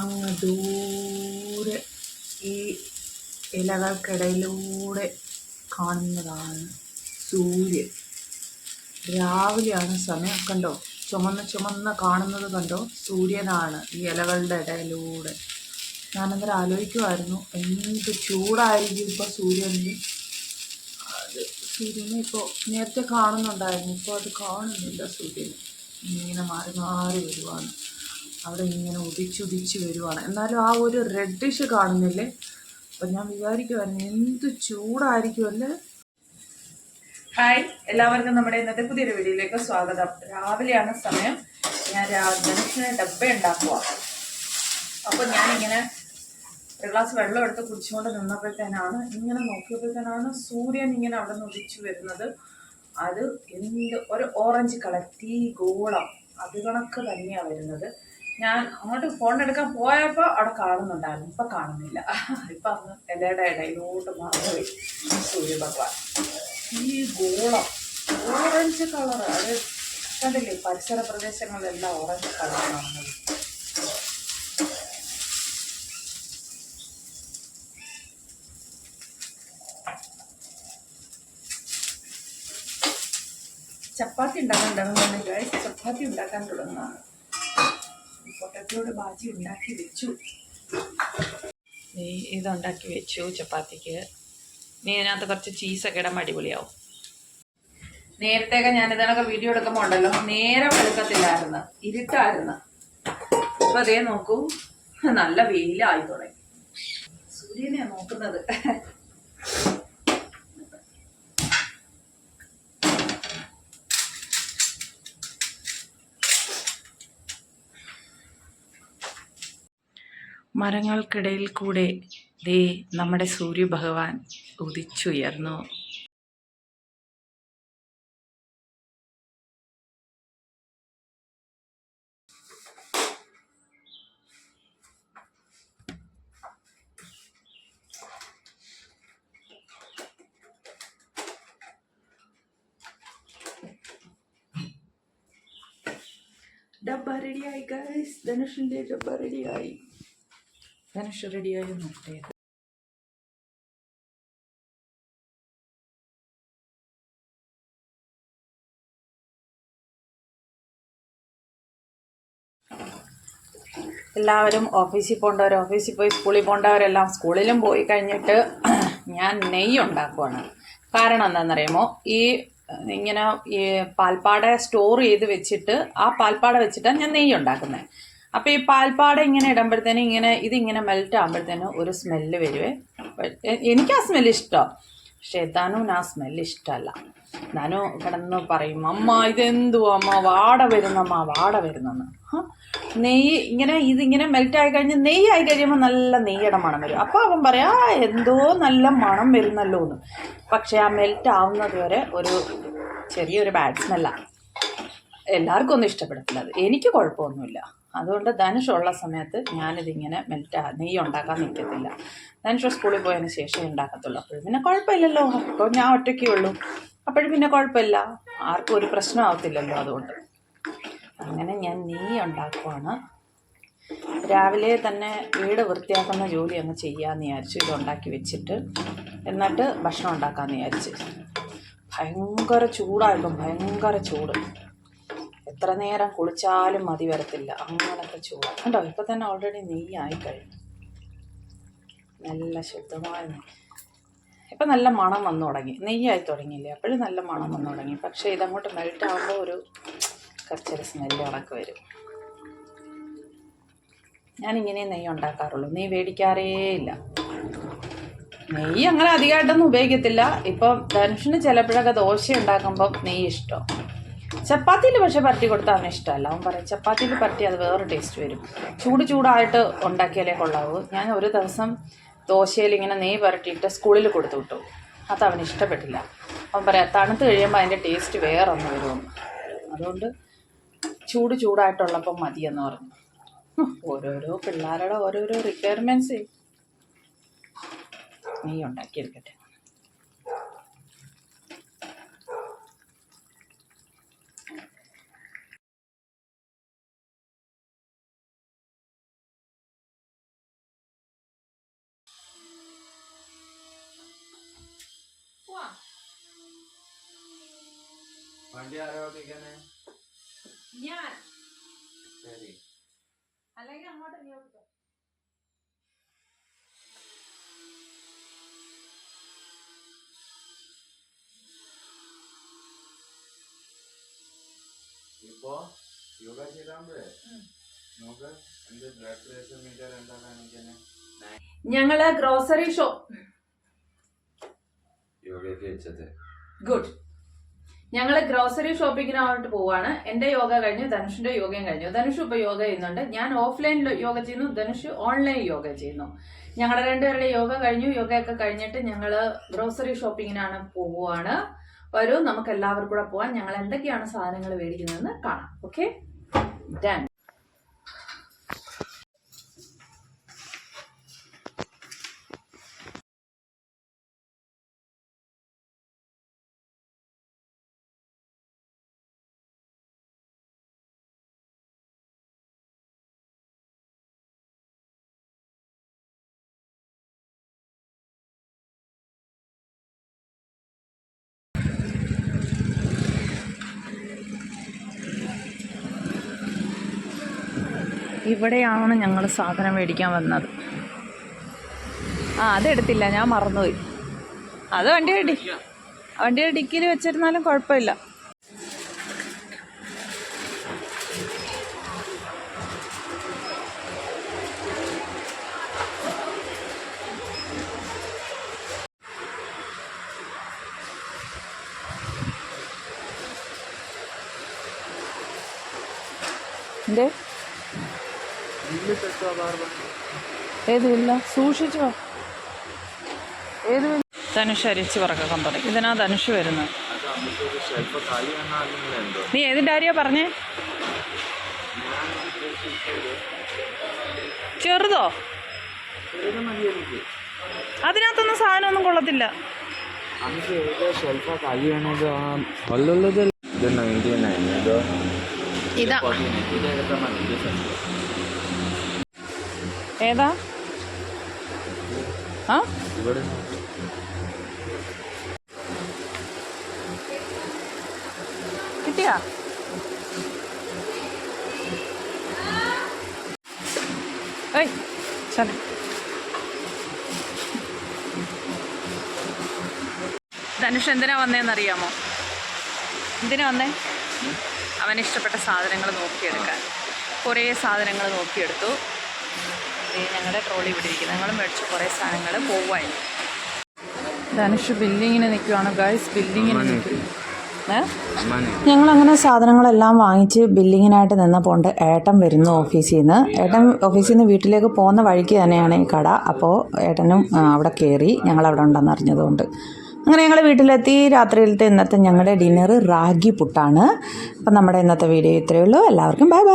അങ്ങ് ദൂരെ ഈ ഇലകൾക്കിടയിലൂടെ കാണുന്നതാണ് സൂര്യൻ. രാവിലെയാണ് സമയം. കണ്ടോ? ചുമന്ന് ചുമന്ന് കാണുന്നത് കണ്ടോ? സൂര്യനാണ് ഈ ഇലകളുടെ ഇടയിലൂടെ. ഞാനന്നേരം ആലോചിക്കുമായിരുന്നു എന്ത് ചൂടായിരിക്കും ഇപ്പോൾ സൂര്യനിൽ അത് സൂര്യനെ ഇപ്പോൾ നേരത്തെ കാണുന്നുണ്ടായിരുന്നു ഇപ്പോൾ അത് കാണുന്നില്ല സൂര്യൻ ഇങ്ങനെ മാറി മാറി വരുവാണ്. അവിടെ ഇങ്ങനെ ഉദിച്ചുദിച്ച് വരുവാണ്. എന്നാലും ആ ഒരു റെഡിഷ് കാണുന്നില്ലേ? അപ്പം ഞാൻ വിചാരിക്കുമായിരുന്നു എന്ത് ചൂടായിരിക്കുമല്ലേ ഹായ് എല്ലാവർക്കും നമ്മുടെ ഇന്നത്തെ പുതിയൊരു വീഡിയോയിലേക്ക് സ്വാഗതം. രാവിലെയാണ് സമയം. ഞാൻ രാവിലെ ഡബ്ബ ഉണ്ടാക്കുക അപ്പോൾ ഞാനിങ്ങനെ ഒരു ഗ്ലാസ് വെള്ളം എടുത്ത് കുടിച്ചുകൊണ്ട് നിന്നപ്പോഴത്തേനാണ് ഇങ്ങനെ നോക്കിയപ്പോഴത്തേനാണ് സൂര്യൻ ഇങ്ങനെ അവിടെ നിന്ന് ഉദിച്ചു വരുന്നത്. അത് എന്ത് ഒരു ഓറഞ്ച് കളർ തീ ഗോളം. അത് കണക്ക് തന്നെയാണ് വരുന്നത്. ഞാൻ അങ്ങോട്ട് ഫോൺ എടുക്കാൻ പോയപ്പോൾ അവിടെ കാണുന്നുണ്ടായിരുന്നു. ഇപ്പം കാണുന്നില്ല. ഇപ്പം അന്ന് എല്ലാടെ ഇടയിലോട്ട് മറന്നുപോയി. സൂര്യഭഗവാൻ. ഈ ഗോളം ഓറഞ്ച് കളർ അത് കണ്ടില്ലേ? പരിസര പ്രദേശങ്ങളിലെല്ലാം ഓറഞ്ച് കളർ കാണുന്നത് ചപ്പാത്തി ഉണ്ടാക്കാൻ തുടങ്ങുന്നുണ്ട്. ചപ്പാത്തി ഉണ്ടാക്കാൻ തുടങ്ങുന്നതാണ്. പൊട്ടറ്റോട് ബാജി ഉണ്ടാക്കി വെച്ചു. ഇതുണ്ടാക്കി വെച്ചു ചപ്പാത്തിക്ക്. നീ ഇതിനകത്ത് കുറച്ച് ചീസൊക്കെ ഇടാൻ അടിപൊളിയാവും. നേരത്തെയൊക്കെ ഞാൻ ഇതിനൊക്കെ വീഡിയോ എടുക്കുമ്പോൾ ഉണ്ടല്ലോ നേരെ വെളുക്കത്തില്ലായിരുന്നു ഇരുട്ടായിരുന്നു. അപ്പൊ അതേ നോക്കൂ നല്ല വെയിലായി തുടങ്ങി. സൂര്യനെ നോക്കുന്നത്. മരങ്ങൾക്കിടയിൽ കൂടെ ദേ നമ്മുടെ സൂര്യഭഗവാൻ ഉദിച്ചുയർന്നു. ഡബ്ബ റെഡിയായി ഗൈസ് ധനുഷിന്റെ ഡബ്ബ റെഡിയായി ധനുഷ് റെഡിയായി നോക്കട്ടെ എല്ലാവരും ഓഫീസിൽ പോകേണ്ടവർ ഓഫീസിൽ പോയി സ്കൂളിൽ പോകേണ്ടവരെല്ലാം സ്കൂളിലും പോയി കഴിഞ്ഞിട്ട് ഞാൻ നെയ്യ് ഉണ്ടാക്കുവാണ്. കാരണം എന്താണെന്നറിയുമോ? ഈ ഇങ്ങനെ ഈ പാൽപ്പാട സ്റ്റോർ ചെയ്ത് വെച്ചിട്ട് ആ പാൽപ്പാട വെച്ചിട്ടാണ് ഞാൻ നെയ്യ് ഉണ്ടാക്കുന്നത്. അപ്പോൾ ഈ പാൽപ്പാട ഇങ്ങനെ ഇടുമ്പോഴത്തേനും ഇങ്ങനെ ഇത് ഇങ്ങനെ മെൽറ്റ് ആകുമ്പോഴത്തേനും ഒരു സ്മെല്ല് വരുവേ. എനിക്ക് ആ സ്മെല്ല് ഇഷ്ടം. പക്ഷെ എത്താനും ആ സ്മെല്ല് ഇഷ്ടമല്ല ഞാനും കിടന്ന് പറയും അമ്മ ഇതെന്തുവാ? അമ്മ വാട വരുന്നമ്മ വാട വരുന്നെന്ന് നെയ്യ് ഇങ്ങനെ ഇതിങ്ങനെ മെൽറ്റ് ആയി കഴിഞ്ഞ് നെയ്യ് ആയി കഴിയുമ്പോൾ നല്ല നെയ്യുടെ മണം വരും. അപ്പോൾ അവൻ പറയാ എന്തോ നല്ല മണം വരുന്നല്ലോ എന്ന്. പക്ഷെ ആ മെൽറ്റ് ആവുന്നത് വരെ ഒരു ചെറിയൊരു ബാഡ് സ്മെല്ലാണ് എല്ലാവർക്കും ഒന്നും ഇഷ്ടപ്പെടത്തില്ല. എനിക്ക് കുഴപ്പമൊന്നുമില്ല. അതുകൊണ്ട് ധനുഷ് ഉള്ള സമയത്ത് ഞാനിതിങ്ങനെ മെൽറ്റ് നെയ്യ് ഉണ്ടാക്കാൻ നിൽക്കത്തില്ല ധനുഷ് സ്കൂളിൽ പോയതിന് ശേഷമേ ഉണ്ടാക്കത്തുള്ളൂ. അപ്പോൾ പിന്നെ കുഴപ്പമില്ലല്ലോ. അപ്പോൾ ഞാൻ ഒറ്റയ്ക്കേ ഉള്ളൂ. അപ്പോഴും പിന്നെ കുഴപ്പമില്ല. ആർക്കും ഒരു പ്രശ്നമാവത്തില്ലല്ലോ അതുകൊണ്ട്. അങ്ങനെ ഞാൻ നെയ്യ് ഉണ്ടാക്കുവാണ്. രാവിലെ തന്നെ വീട് വൃത്തിയാക്കുന്ന ജോലി അങ്ങ് ചെയ്യാമെന്ന് വിചാരിച്ചു. ഇതുണ്ടാക്കി വെച്ചിട്ട് എന്നിട്ട് ഭക്ഷണം ഉണ്ടാക്കാമെന്ന് വിചാരിച്ച്. ഭയങ്കര ചൂടായിരുന്നു ഭയങ്കര ചൂട്. എത്ര നേരം കുളിച്ചാലും മതി വരത്തില്ല. അങ്ങനത്തെ ചൂട്. കണ്ടോ? ഇപ്പം തന്നെ ഓൾറെഡി നെയ്യായി കഴിഞ്ഞു. നല്ല ശുദ്ധമായ നെയ്യ്. ഇപ്പം നല്ല മണം വന്നു തുടങ്ങി. നെയ്യായി തുടങ്ങിയില്ലേ? അപ്പോഴും നല്ല മണം വന്നു തുടങ്ങി. പക്ഷേ ഇതങ്ങോട്ട് മെൽറ്റ് ആകുമ്പോൾ ഒരു കുറച്ചൊരു സ്മെല്ല് കണക്ക് വരും. ഞാനിങ്ങനെ നെയ്യ് ഉണ്ടാക്കാറുള്ളൂ. നെയ്യ് മേടിക്കാറേ ഇല്ല. നെയ്യ് അങ്ങനെ അധികമായിട്ടൊന്നും ഉപയോഗിക്കത്തില്ല. ഇപ്പം ധനുഷിന് ചിലപ്പോഴൊക്കെ ദോശ ഉണ്ടാക്കുമ്പോൾ നെയ്യ് ഇഷ്ടം. ചപ്പാത്തിയിൽ പക്ഷെ പരട്ടി കൊടുത്താൽ അവന് ഇഷ്ടമല്ല. അവൻ പറയും ചപ്പാത്തിയിൽ പരട്ടി അത് വേറെ ടേസ്റ്റ് വരും. ചൂട് ചൂടായിട്ട് ഉണ്ടാക്കിയാലേ കൊള്ളാവൂ. ഞാൻ ഒരു ദിവസം ദോശയിൽ ഇങ്ങനെ നെയ്യ് പരട്ടിയിട്ട് സ്കൂളിൽ കൊടുത്തു വിട്ടു. അത് അവന് ഇഷ്ടപ്പെട്ടില്ല. അവൻ പറയാം തണുത്ത് കഴിയുമ്പോൾ അതിന്റെ ടേസ്റ്റ് വേറെ ഒന്ന് വരുമെന്ന്. അതുകൊണ്ട് ചൂട് ചൂടായിട്ടുള്ളപ്പം മതിയെന്ന് പറഞ്ഞു. ഓരോരോ പിള്ളേരുടെ ഓരോരോ റിക്വയർമെന്റ്സ് നീ ഉണ്ടാക്കിയെടുക്കട്ടെ. വണ്ടി ആരാ ഞാൻ. ശരി. അല്ലെങ്കിൽ അങ്ങോട്ട് ഇങ്ങോട്ട് ഇപ്പോ യോഗ ചെയ്താകുമ്പോഴേ നോക്ക് എന്ത് ബ്ലഡ് പ്രഷർ മീറ്റർ എന്താ കാണിക്കണേ ഞങ്ങൾ ഗ്രോസറി ഷോപ്പ് യോഗയ്ക്ക് വെച്ചത് ഗുഡ് ഞങ്ങൾ ഗ്രോസറി ഷോപ്പിങ്ങിനായിട്ട് പോവാണ്. എന്റെ യോഗ കഴിഞ്ഞു ധനുഷിന്റെ യോഗയും കഴിഞ്ഞു. ധനുഷ് ഇപ്പൊ യോഗ ചെയ്യുന്നുണ്ട്. ഞാൻ ഓഫ്ലൈൻ യോഗ ചെയ്യുന്നു ധനുഷ് ഓൺലൈൻ യോഗ ചെയ്യുന്നു. ഞങ്ങളുടെ രണ്ടുപേരുടെ യോഗ കഴിഞ്ഞു. യോഗയൊക്കെ കഴിഞ്ഞിട്ട് ഞങ്ങൾ ഗ്രോസറി ഷോപ്പിങ്ങിനാണ് പോവുകയാണ് വരൂ നമുക്ക് എല്ലാവർക്കും കൂടെ പോവാൻ ഞങ്ങൾ എന്തൊക്കെയാണ് സാധനങ്ങൾ മേടിക്കുന്നതെന്ന് കാണാം. ഓക്കെ ഡൺ ഇവിടെയാണ് ഞങ്ങൾ സാധനം മേടിക്കാൻ വന്നത്. ആ അതെടുത്തില്ല. ഞാൻ മറന്നുപോയി. അത് വണ്ടിയുടെ ഡി വണ്ടിയുടെ ഡിക്കിയിൽ വെച്ചിരുന്നാലും കുഴപ്പമില്ല. എന്തേ? ഏത് ഇല്ല സൂക്ഷിച്ചോ. ഏത് ധനുഷ് അരിച്ചു പറക്കം തുടങ്ങി. ഇതിനാ ധനുഷ് വരുന്നത്. നീ ഏതിന്റെ ആര്യാ പറഞ്ഞേ? ചെറുതോ? അതിനകത്തൊന്നും സാധനം ഒന്നും അതിനകത്തൊന്നും സാധനമൊന്നും കൊള്ളത്തില്ല ഇത് നയന്റി നയൻ ഇത് ഇതാ ഫോർട്ടി നയൻ ഇത് എടുത്താൽ മതി ഇത് ഷെൽഫ് ഏതാ? കിട്ടിയാ? ഏയ് ചല ധനുഷ് എന്തിനാ വന്നേന്നറിയാമോ? എന്തിനാ വന്നേ? അവന് ഇഷ്ടപ്പെട്ട സാധനങ്ങൾ നോക്കിയെടുക്കാൻ. കുറേ സാധനങ്ങൾ നോക്കിയെടുത്തു. ഞങ്ങളുടെ ട്രോളി ഇവിടെ ഇരിക്കുന്നത് ഞങ്ങൾ മേടിച്ച കുറേ സാധനങ്ങൾ പോവായിരുന്നു. ധനുഷ് ബില്ലിങ്ങിന് നിൽക്കുവാണ് ഗൈസ് ബില്ലിങ്ങിന് നിൽക്കും ഞങ്ങൾ അങ്ങനെ സാധനങ്ങളെല്ലാം വാങ്ങിച്ച് ബില്ലിങ്ങിനായിട്ട് നിന്നപ്പോൾ ഏട്ടൻ വരുന്നു ഓഫീസിൽ നിന്ന് ഏട്ടൻ ഓഫീസിൽ നിന്ന് വീട്ടിലേക്ക് പോകുന്ന വഴിക്ക് തന്നെയാണ് ഈ കട. അപ്പോൾ ഏട്ടനും അവിടെ കയറി ഞങ്ങൾ അവിടെ ഉണ്ടെന്ന് അറിഞ്ഞതുകൊണ്ട്. അങ്ങനെ ഞങ്ങൾ വീട്ടിലെത്തി. രാത്രിയിലത്തെ ഇന്നത്തെ ഞങ്ങളുടെ ഡിന്നർ റാഗി പുട്ടാണ്. അപ്പം നമ്മുടെ ഇന്നത്തെ വീഡിയോ ഇത്രയേ ഉള്ളൂ. എല്ലാവർക്കും ബൈ ബൈ.